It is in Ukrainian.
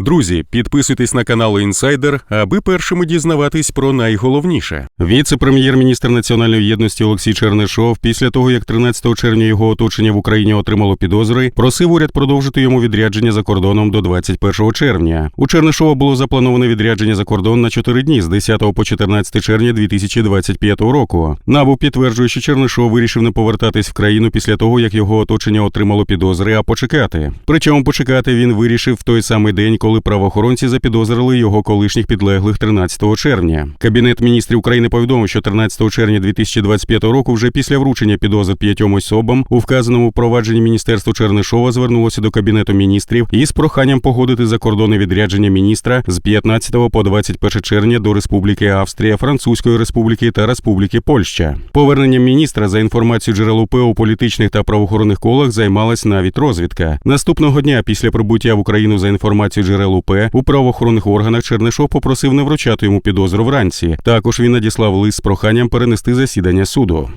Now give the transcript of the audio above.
Друзі, підписуйтесь на канал Інсайдер, аби першими дізнаватись про найголовніше. Віце-прем'єр-міністр національної єдності Олексій Чернишов, після того як 13 червня його оточення в Україні отримало підозри, просив уряд продовжити йому відрядження за кордоном до 21 червня. У Чернишова було заплановане відрядження за кордон на 4 дні з 10 по 14 червня 2025 року. Набу підтверджує, що Чернишов вирішив не повертатись в країну після того, як його оточення отримало підозри, а почекати. Причому почекати він вирішив в той самий день, коли правоохоронці запідозрили його колишніх підлеглих 13 червня. Кабінет міністрів України повідомив, що 13 червня 2025 року, вже після вручення підозр п'ятьом особам, у вказаному провадженні міністерство Чернишова звернулося до кабінету міністрів із проханням погодити закордонне відрядження міністра з 15 по 21 червня до Республіки Австрія, Французької Республіки та Республіки Польща. Поверненням міністра за інформацією джерел УП у політичних та правоохоронних колах займалась навіть розвідка. Наступного дня після прибуття в Україну за інформацією джерел УП у правоохоронних органах Чернишов попросив не вручати йому підозру вранці. Також він надіслав лист з проханням перенести засідання суду.